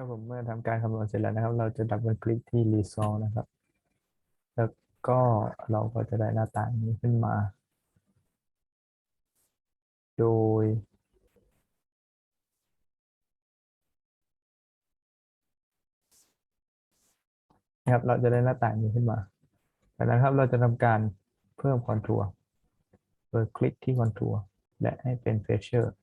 ครับผมเมื่อทำการคำนวณเสร็จแล้วนะครับ เราจะดับเบิลคลิกที่ Result นะครับ แล้วก็เราก็จะได้หน้าต่างนี้ขึ้นมา โดย นะครับ เราจะได้หน้าต่างนี้ขึ้นมาจากนั้นครับ เราจะทำการเพิ่มคอนทัวร์โดยคลิกที่คอนทัวร์และให้เป็นเฟเชอร์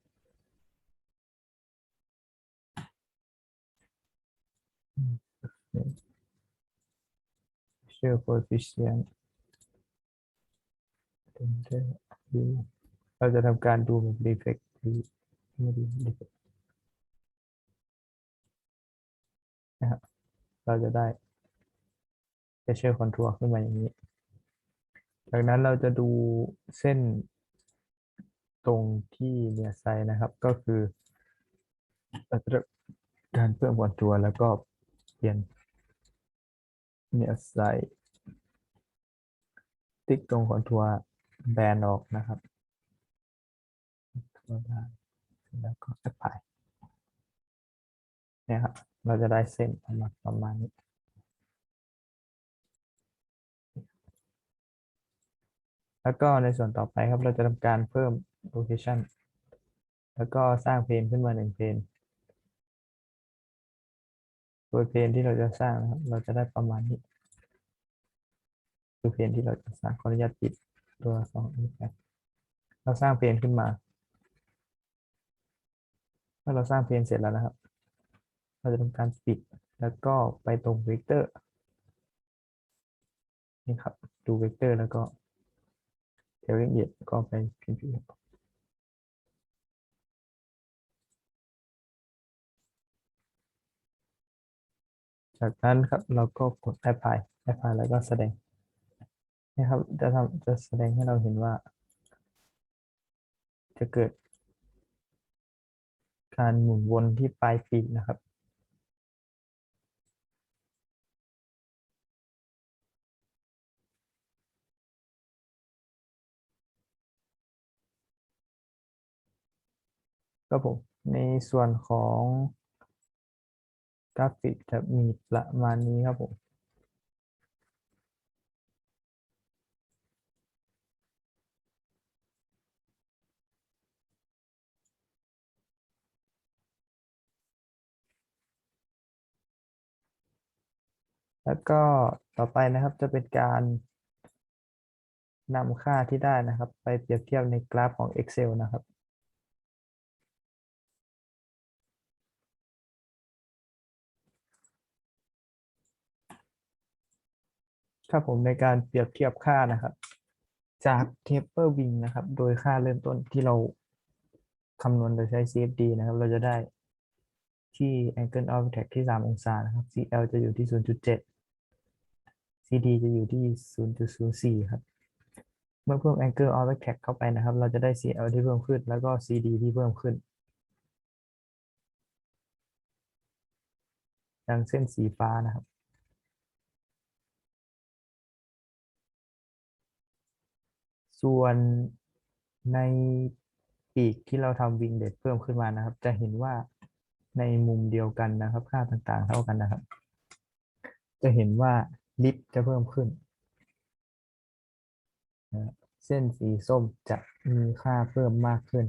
Pressure coefficient เราจะทำการดูแบบ defect ไม่ดี defect นะครับเราจะได้ pressure contour ขึ้นมาอย่างนี้ จากนั้นเราจะดูเส้นตรงที่เนียไซนะครับ ก็คือการเพิ่มคอนทัวร์แล้วก็เปลี่ยน เนี่ยใส่ติ๊กตรงคอนทัวร์แบนออกนะครับแล้วก็แอปพลายเนี่ยครับ เราจะได้เส้นออกมาประมาณนี้แล้วก็ในส่วนต่อไปครับเราจะทำการเพิ่ม location แล้วก็สร้างเพนขึ้นมาหนึ่งเพน โดยเพนที่เราจะสร้างนะครับ เราจะได้ประมาณนี้คือเพนที่เราจะสร้างขออนุญาตปิดตัวสองนี้ไปเราสร้างเพนขึ้นมาเมื่อเราสร้างเพนเสร็จแล้วนะครับ เราจะทำการปิดแล้วก็ไปตรงเวกเตอร์นี่ครับ ดูเวกเตอร์แล้วก็เทลลิ่งเอ็ดก็ไปพิมพ์ จากนั้นครับเราก็กด apply apply แล้วก็แสดงนะครับ จะทำจะแสดงให้เราเห็นว่า จะเกิด การหมุนวนที่ปลายปีกนะครับครับผมในส่วนของ กราฟิกจะมีประมาณนี้ครับผมแล้วก็ต่อไปนะครับจะเป็นการนำค่าที่ได้นะครับ ไปเปรียบเทียบในกราฟของ Excel นะครับ ครับผมในการเปรียบเทียบค่านะครับ จาก taper wing นะครับ โดยค่าเริ่มต้นที่เราคำนวณโดยใช้ CFD นะครับ เราจะได้ที่ angle of attack ที่ 3 องศานะครับ CL จะอยู่ที่ 0.7 CD จะอยู่ที่ 0.04 ครับ เมื่อเพิ่ม angle of attack เข้าไปนะครับ เราจะได้ CL ที่เพิ่มขึ้น แล้วก็ CD ที่เพิ่มขึ้นดังเส้นสีฟ้านะครับ ส่วนในปีกที่เราทำวิงเด็ดเพิ่มขึ้นมานะครับ จะเห็นว่าในมุมเดียวกันนะครับ ค่าต่างๆ เท่ากันนะครับ จะเห็นว่าลิฟต์จะเพิ่มขึ้น เส้นสีส้มจะมีค่าเพิ่มมากขึ้น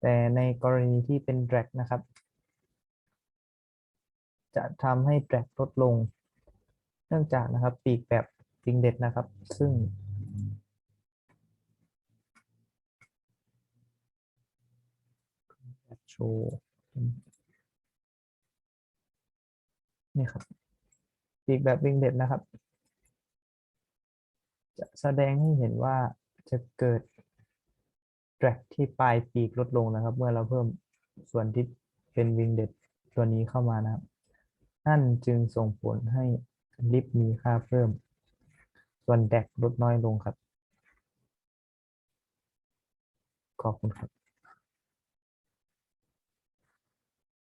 แต่ในกรณีที่เป็น drag นะครับ จะทำให้ drag ลดลง เนื่องจากนะครับปีกแบบ วิงเด็ดนะครับ ซึ่ง โชว์นี่ครับปีกแบบวิงเด็ดนะครับ จะแสดงให้เห็นว่าจะเกิด drag ที่ปลายปีกลดลงนะครับ เมื่อเราเพิ่มส่วนที่เป็นวิงเด็ดตัวนี้เข้ามานะครับ นั่นจึงส่งผลให้ลิฟต์มีค่าเพิ่ม ส่วนแดกลดน้อยลงครับ ขอบคุณครับ